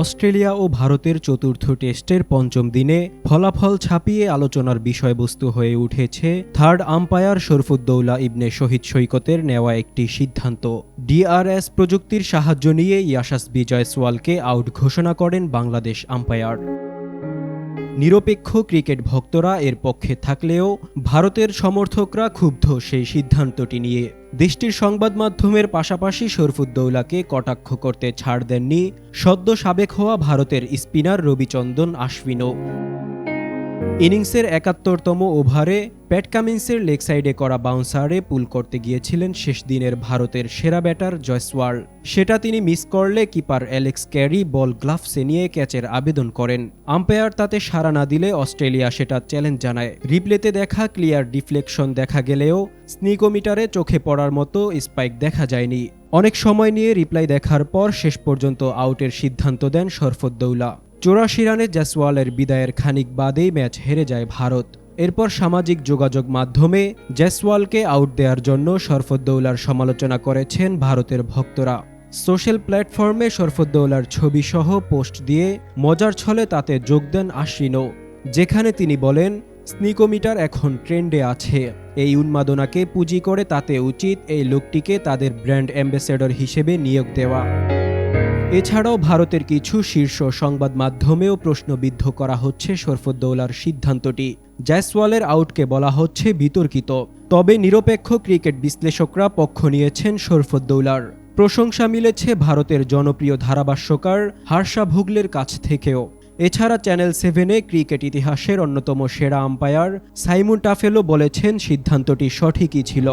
Australia ও ভারতের চতুর্থ টেস্টের পঞ্চম দিনে ফলাফল ছাপিয়ে আলোচনার বিষয়বস্তু হয়ে উঠেছে থার্ড আম্পায়ার শরফুদ্দৌলা ইবনে শহীদ সৈকতের নেওয়া একটি সিদ্ধান্ত। ডিআরএস প্রযুক্তির সাহায্য নিয়ে ইয়াশাসবি জয়সওয়ালকে আউট ঘোষণা করেন বাংলাদেশ আম্পায়ার। নিরপেক্ষ ক্রিকেট ভক্তরা এর পক্ষে থাকলেও ভারতের সমর্থকরা ক্ষুব্ধ সেই সিদ্ধান্তটি নিয়ে। দেশটির সংবাদ মাধ্যমের পাশাপাশি শরফুদ্দৌলাকে কটাক্ষ করতে ছাড় দেননি সদ্য সাবেক হওয়া ভারতের স্পিনার রবিচন্দন আশ্বিনও। ইনিংসের একাত্তরতম ওভারে প্যাট কামিন্সের লেগ সাইডে করা বাউন্সারে পুল করতে গিয়েছিলেন শেষ দিনের ভারতের সেরা ব্যাটার জয়সওয়াল। সেটা তিনি মিস করলে কিপার অ্যালেক্স ক্যারি বল গ্লাভসে নিয়ে ক্যাচের আবেদন করেন। আম্পায়ার তাতে সাড়া না দিলে অস্ট্রেলিয়া সেটা চ্যালেঞ্জ জানায়। রিপ্লেতে দেখা ক্লিয়ার ডিফ্লেকশন দেখা গেলেও স্নিকোমিটারে চোখে পড়ার মতো স্পাইক দেখা যায়নি। অনেক সময় নিয়ে রিপ্লাই দেখার পর শেষ পর্যন্ত আউটের সিদ্ধান্ত দেন শরফদ্দৌলা। চৌরাশি রানে জয়সওয়ালের বিদায়ের খানিক বাদেই ম্যাচ হেরে যায় ভারত। এরপর সামাজিক যোগাযোগ মাধ্যমে জয়সওয়ালকে আউট দেওয়ার জন্য শরফদ্দৌলার সমালোচনা করেছেন ভারতের ভক্তরা। সোশ্যাল প্ল্যাটফর্মে শরফদ্দৌলার ছবি সহ পোস্ট দিয়ে মজার ছলে তাতে যোগ দেন আশ্বিনও। যেখানে তিনি বলেন স্নিকোমিটার এখন ট্রেন্ডে আছে। এই উন্মাদনাকে পুঁজি করে তাতে উচিত এই লোকটিকে তাদের ব্র্যান্ড অ্যাম্বাসেডর হিসেবে নিয়োগ দেওয়া। এছাড়াও ভারতের কিছু শীর্ষ সংবাদ মাধ্যমেও প্রশ্নবিদ্ধ করা হচ্ছে শরফুদ্দৌলার সিদ্ধান্তটি। জয়সওয়ালের আউটকে বলা হচ্ছে বিতর্কিত। তবে নিরপেক্ষ ক্রিকেট বিশ্লেষকরা পক্ষ নিয়েছেন শরফুদ্দৌলার। প্রশংসা মিলেছে ভারতের জনপ্রিয় ধারাভাষ্যকার হার্ষা ভুগলের কাছ থেকেও। এছাড়া চ্যানেল সেভেনে ক্রিকেট ইতিহাসের অন্যতম সেরা আম্পায়ার সাইমুন টাফেলও বলেছেন সিদ্ধান্তটি সঠিকই ছিল।